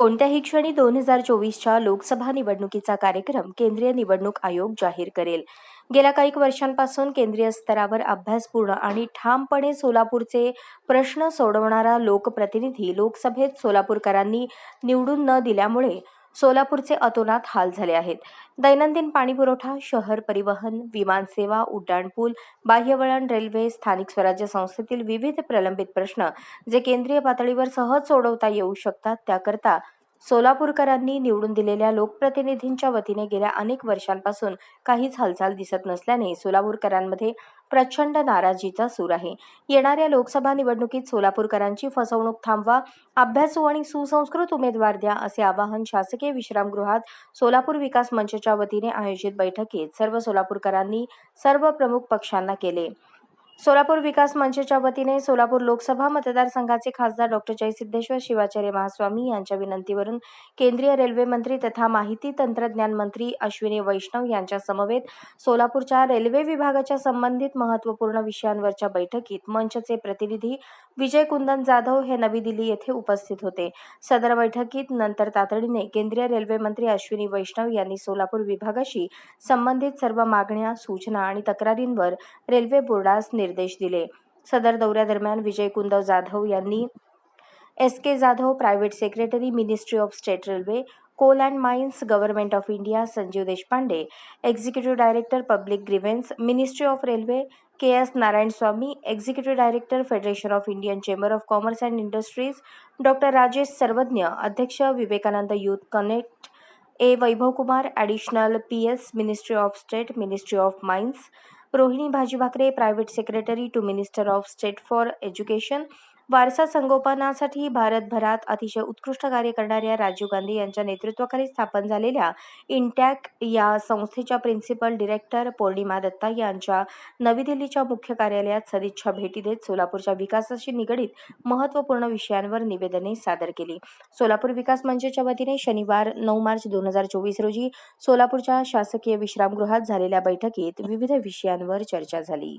कोणत्याही क्षणी दोन हजार चोवीसच्या लोकसभा निवडणुकीचा कार्यक्रम केंद्रीय निवडणूक आयोग जाहीर करेल. गेल्या काही वर्षांपासून केंद्रीय स्तरावर अभ्यासपूर्ण आणि ठामपणे सोलापूरचे प्रश्न सोडवणारा लोकप्रतिनिधी लोकसभेत सोलापूरकरांनी निवडून न दिल्यामुळे सोलापूरचे अतोनात हाल झाले आहेत. दैनंदिन पाणीपुरवठा शहर परिवहन विमानसेवा उड्डाणपूल बाह्यवळण रेल्वे स्थानिक स्वराज्य संस्थेतील विविध प्रलंबित प्रश्न जे केंद्रीय पातळीवर सहज सोडवता येऊ शकतात त्याकरता सोलापूरकरांनी निवडून दिलेल्या लोकप्रतिनिधींच्या वतीने गेल्या अनेक वर्षांपासून काहीच हालचाल दिसत नसल्याने सोलापूरकरांमध्ये प्रचंड नाराजीचा सूर आहे. येणाऱ्या लोकसभा निवडणुकीत सोलापूरकरांची फसवणूक थांबवा अभ्यासू आणि सुसंस्कृत उमेदवार द्या असे आवाहन शासकीय विश्रामगृहात सोलापूर विकास मंचच्या वतीने आयोजित बैठकीत सर्व सोलापूरकरांनी सर्व प्रमुख पक्षांना केले. सोलापूर विकास मंचच्या वतीने सोलापूर लोकसभा मतदारसंघाचे खासदार डॉक्टर जयसिद्धेश्वर शिवाचार्य महास्वामी यांच्या विनंतीवरून केंद्रीय रेल्वे मंत्री तथा माहिती तंत्रज्ञान मंत्री अश्विनी वैष्णव यांच्या समवेत सोलापूरच्या रेल्वे विभागाच्या संबंधित महत्त्वपूर्ण विषयांवरच्या बैठकीत मंचचे प्रतिनिधी विजय कुंदन जाधव हे नवी दिल्ली येथे उपस्थित होते. सदर बैठकीत नंतर तातडीने केंद्रीय रेल्वे मंत्री अश्विनी वैष्णव यांनी सोलापूर विभागाशी संबंधित सर्व मागण्या सूचना आणि तक्रारींवर रेल्वे बोर्डास निर्देश दिले. सदर दौऱ्यादरम्यान विजय कुंदव जाधव यांनी S K Jadhav private secretary ministry of state railway coal and mines government of India Sanjeev Deshpande executive director public grievance ministry of railway K S Narayanaswamy executive director federation of Indian chamber of commerce and industries doctor Rajesh Sarvadnya अध्यक्ष Vivekananda youth connect A. Vaibhav Kumar additional P. S ministry of state ministry of mines Rohini Bhaji Bhakare private secretary to minister of state for education वारसा संगोपनासाठी भारतभरात अतिशय उत्कृष्ट कार्य करणाऱ्या राजीव गांधी यांच्या नेतृत्वाखाली स्थापन झालेल्या इंटॅक या संस्थेच्या प्रिन्सिपल डिरेक्टर पौर्णिमा दत्ता यांच्या नवी दिल्लीच्या मुख्य कार्यालयात सदिच्छा भेटी देत सोलापूरच्या विकासाशी निगडीत महत्त्वपूर्ण विषयांवर निवेदने सादर केली. सोलापूर विकास मंचच्या वतीने शनिवार नऊ मार्च दोन हजार चोवीस रोजी सोलापूरच्या शासकीय विश्रामगृहात झालेल्या बैठकीत विविध विषयांवर चर्चा झाली.